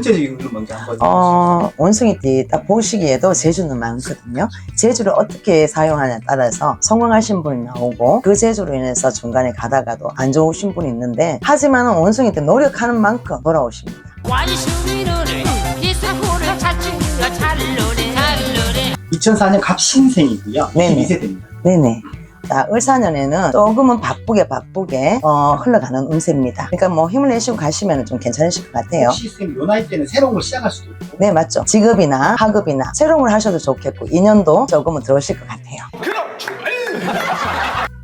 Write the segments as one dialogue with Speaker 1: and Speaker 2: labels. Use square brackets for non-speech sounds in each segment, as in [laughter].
Speaker 1: 전체적인 걸 먼저 한번
Speaker 2: 어, 원숭이띠 딱 보시기에도 재주는 많거든요. 재주를 어떻게 사용하냐에 따라서 성공하신 분이 나오고 그 재주로 인해서 중간에 가다가도 안 좋으신 분이 있는데 하지만 원숭이띠 노력하는 만큼 돌아오십니다.
Speaker 3: 완숭이 노래 비스코를 찾으니까 잘 노래 잘 노래
Speaker 1: 2004년 갑신생이고요.
Speaker 2: 네네.
Speaker 1: 22세입니다.
Speaker 2: 네네. 자, 을사년에는 조금은 바쁘게 바쁘게 어, 흘러가는 운세입니다. 그러니까 뭐 힘을 내시고 가시면 좀 괜찮으실 것 같아요.
Speaker 1: 혹시 쌤, 요 나이 때는 새로운 걸 시작할 수도 있고.
Speaker 2: 네, 맞죠. 직업이나 학업이나 새로운 걸 하셔도 좋겠고 인연도 조금은 들어오실 것 같아요.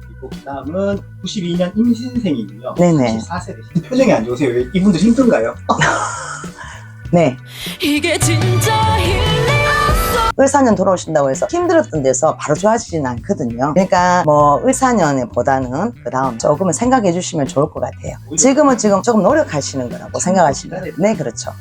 Speaker 1: 그리고 그 다음은 92년 임신생이고요.
Speaker 2: 네네.
Speaker 1: 14세 되시 표정이 안 좋으세요. 왜 이분들 힘든가요? [laughs]
Speaker 2: 네.
Speaker 3: 이게 진짜 힐링
Speaker 2: 을사년 돌아오신다고 해서 힘들었던 데서 바로 좋아지진 않거든요. 그러니까 뭐 을사년보다는 그 다음 조금은 생각해 주시면 좋을 것 같아요. 지금은 지금 조금 노력하시는 거라고 생각하시면. 네, 그렇죠.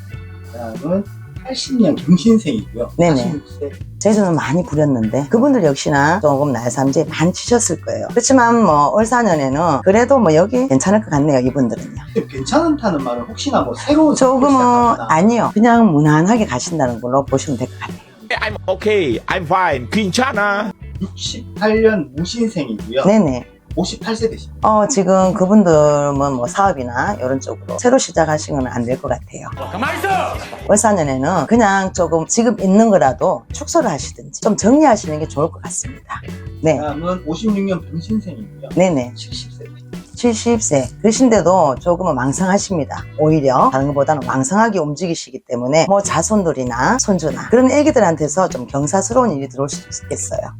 Speaker 1: 그 다음은 80년 경신생이고요.
Speaker 2: 네네.
Speaker 1: 46세.
Speaker 2: 제주는 많이 부렸는데 그분들 역시나 조금 날삼지 많이 치셨을 거예요. 그렇지만 뭐 을사년에는 그래도 뭐 여기 괜찮을 것 같네요. 이분들은요.
Speaker 1: 쌤, 괜찮다는 말은 혹시나 뭐 새로운
Speaker 2: 조금은 아니요. 그냥 무난하게 가신다는 걸로 보시면 될 것 같아요.
Speaker 4: I'm okay. I'm fine. 괜찮아.
Speaker 1: 68년 무신생이고요.
Speaker 2: 네네.
Speaker 1: 58세 되십니다.
Speaker 2: 어, 지금 그분들은 뭐 사업이나 이런 쪽으로 새로 시작하시면 안될 것 같아요. 월사년에는 그냥 조금 지금 있는 거라도 축소를 하시든지 좀 정리하시는 게 좋을 것 같습니다. 네,
Speaker 1: 그 다음은 56년 병신생이고요.
Speaker 2: 네네.
Speaker 1: 70세 되십니다.
Speaker 2: 70세. 그신데도 조금은 망상하십니다. 오히려 다른 것보다는 왕성하게 움직이시기 때문에 뭐 자손들이나 손주나 그런 애기들한테서 좀 경사스러운 일이 들어올 수 있겠어요.